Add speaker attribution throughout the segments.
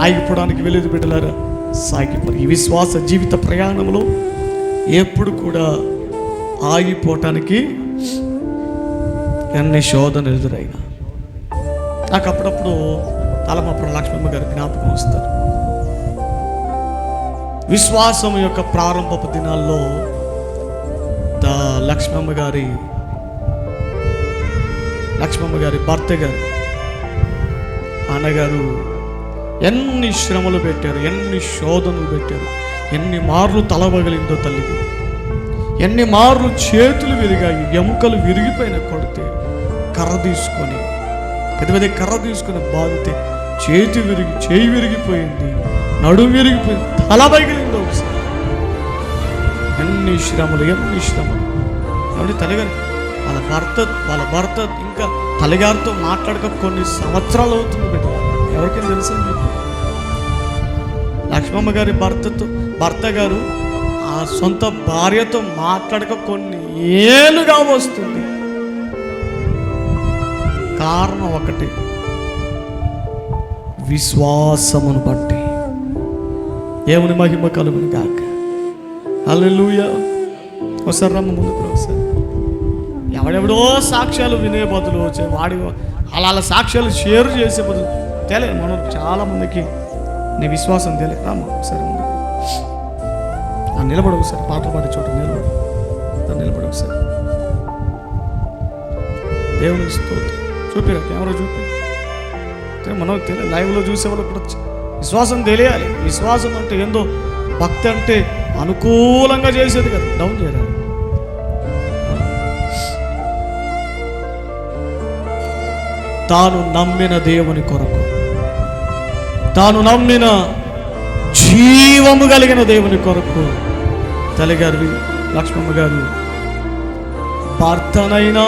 Speaker 1: ఆగిపోవడానికి వెళ్ళేది బిడ్డలారా? సాగిపోయి ఈ విశ్వాస జీవిత ప్రయాణంలో ఎప్పుడు కూడా ఆగిపోవటానికి ఎన్ని శోధనలు ఎదురైనా. నాకు అప్పుడప్పుడు తలమప్పుడు లక్ష్మమ్మ గారు జ్ఞాపకం వస్తారు విశ్వాసం యొక్క ప్రారంభపు దినాల్లో ద లక్ష్మమ్మ గారి లక్ష్మమ్మ గారి భర్త గారు అన్నగారు ఎన్ని శ్రమలు పెట్టారు ఎన్ని శోధనలు పెట్టారు ఎన్ని మార్లు తలవగలిందో తల్లికి ఎన్ని మార్లు చేతులు విరిగాయి ఎముకలు విరిగిపోయిన కొడితే కర్ర తీసుకొని పెద్ద పెద్ద కర్ర తీసుకొని బాధితే చేతి విరిగి చేయి విరిగిపోయింది నడుము విరిగిపోయింది తల పగిలింది ఒకసారి. ఎన్ని శ్రమలు ఎన్ని శ్రమలు. కాబట్టి తల్లిగారు? వాళ్ళ భర్త వాళ్ళ భర్త ఇంకా తల్లిగారితో మాట్లాడక కొన్ని సంవత్సరాలు అవుతుంది బిడ్డ. ఎవరికైనా తెలుసా? మీకు లక్ష్మమ్మ గారి భర్తతో భర్త గారు ఆ సొంత భార్యతో మాట్లాడక కొన్ని ఏళ్ళుగా వస్తుంది. కారణం ఒకటి. విశ్వాసమును బట్టి. ఏముని మహిమ కలుగును కాక అల్లెలుయ ఒకసారి రమ్మ ముందుకు ఒకసారి. ఎవడెవడో సాక్ష్యాలు వినే బదులు వచ్చే వాడి అలా అలా సాక్ష్యాలు షేర్ చేసే బదులు తెలియదు మనం చాలామందికి నీ విశ్వాసం తెలియదు రామా ఒకసారి ముందుకు. ఆ, నిలబడు ఒకసారి పాటలు పాడే చోట నిలబడు. ఆ, నిలబడు ఒకసారి. దేవుని స్తోత్రం. చూపిరా కెమెరా చూపి. మనం తెలియదు లైవ్లో చూసే వాళ్ళకి కూడా విశ్వాసం తెలియాలి. విశ్వాసం అంటే ఏందో? భక్తి అంటే అనుకూలంగా చేసేది కదా. డౌన్ చేయాలి తాను నమ్మిన దేవుని కొరకు. తాను నమ్మిన జీవము కలిగిన దేవుని కొరకు. తల్లిగారు లక్ష్మమ్మ గారు భర్తనైనా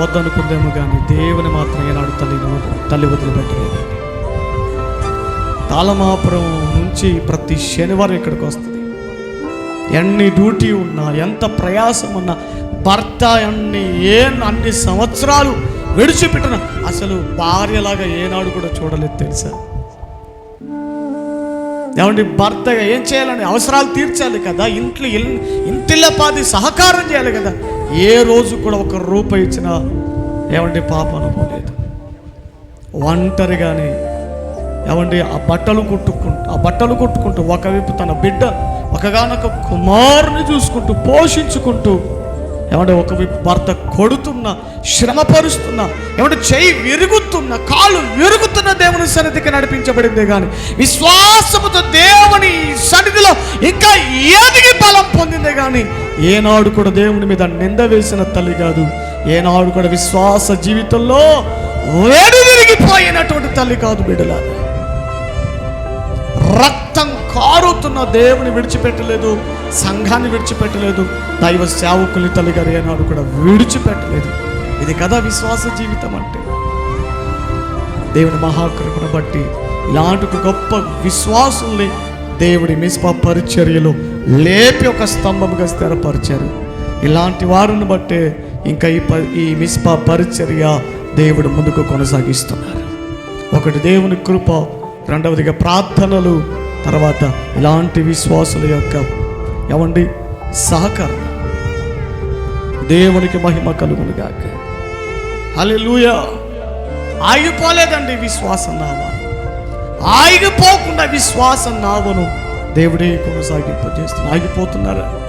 Speaker 1: వద్దనుకుందేమో కానీ దేవుని మాత్రం ఏనాడు తల్లి తల్లి వదిలిపెట్టలేదు తాళమాపురం నుంచి ప్రతి శనివారం ఇక్కడికి వస్తుంది. ఎన్ని డ్యూటీ ఉన్నా ఎంత ప్రయాసం ఉన్నా భర్త అన్ని ఏ అన్ని సంవత్సరాలు విడిచిపెట్టిన అసలు భార్యలాగా ఏనాడు కూడా చూడలేదు తెలుసా? ఏమండి భర్తగా ఏం చేయాలని అవసరాలు తీర్చాలి కదా? ఇంట్లో ఇంటిల్లపాది సహకారం చేయాలి కదా? ఏ రోజు కూడా ఒక రూపాయి ఇచ్చిన ఏమండి పాప అనుకోలేదు. ఒంటరిగానే ఏమండి ఆ బట్టలు కుట్టుకుంటూ ఆ బట్టలు కుట్టుకుంటూ ఒకవైపు తన బిడ్డ ఒకగానొక కుమారుని చూసుకుంటూ పోషించుకుంటూ ఏమంటే ఒక భర్త కొడుతున్న శ్రమపరుస్తున్న ఏమంటే చెయ్యి విరుగుతున్న కాళ్ళు విరుగుతున్న దేవుని సన్నిధికి నడిపించబడిందే కానీ విశ్వాసముతో దేవుని సన్నిధిలో ఇంకా ఎదిగి బలం పొందిందే కానీ ఏనాడు కూడా దేవుని మీద నింద వేసిన తల్లి కాదు. ఏనాడు కూడా విశ్వాస జీవితంలో వేడి విరిగిపోయినటువంటి తల్లి కాదు బిడ్డల రక్త కారుతున్న దేవుని విడిచిపెట్టలేదు సంఘాన్ని విడిచిపెట్టలేదు దైవ సేవకుని తల్లిగారి అన్నాడు కూడా విడిచిపెట్టలేదు. ఇది కదా విశ్వాస జీవితం అంటే. దేవుని మహాకృపను బట్టి ఇలాంటి గొప్ప విశ్వాసుల్ని దేవుడి మిస్ప పరిచర్యలు లేపి ఒక స్తంభముగా స్థిరపరిచారు. ఇలాంటి వారిని బట్టే ఇంకా ఈ ప ఈ మిస్పా పరిచర్య దేవుడు ముందుకు కొనసాగిస్తున్నారు. ఒకటి దేవుని కృప రెండవదిగా ప్రార్థనలు తర్వాత ఇలాంటి విశ్వాసుల యొక్క ఏమండి? సహకారం. దేవునికి మహిమ కలుగును గాక హల్లెలూయా. ఆగిపోలేదండి విశ్వాసం నావ ఆగిపోకుండా విశ్వాసం నావను దేవుడే కొనసాగింపజేస్తున్నా ఆగిపోతున్నారా?